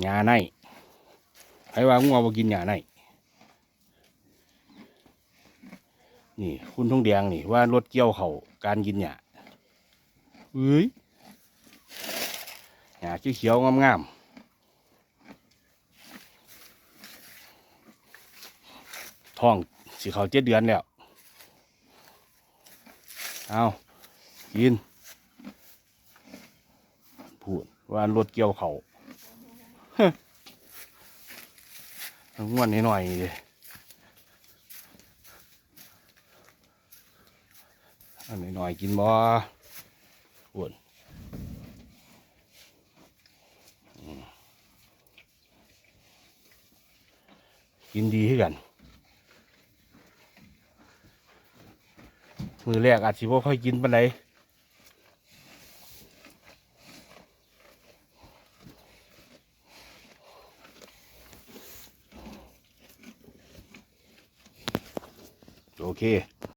หญ้าในใครว่างัวบ่กินหญ้าในนี่ คุณทองแดงนี่ว่ารถเกี่ยวเขาการกินหญ้าเอ้ยหญ้าเขียวๆงามๆท้องสิเขาเจ็ดเดือนแล้ว เอากิน พูด ว่ารถเกี่ยวเขางวนนิดหน่อยเลยอันหน่อยกินบ่พูดอืมกินดีขึ้นกัน มือแรกอาจสิบ่ค่อยกินปานใด โอเค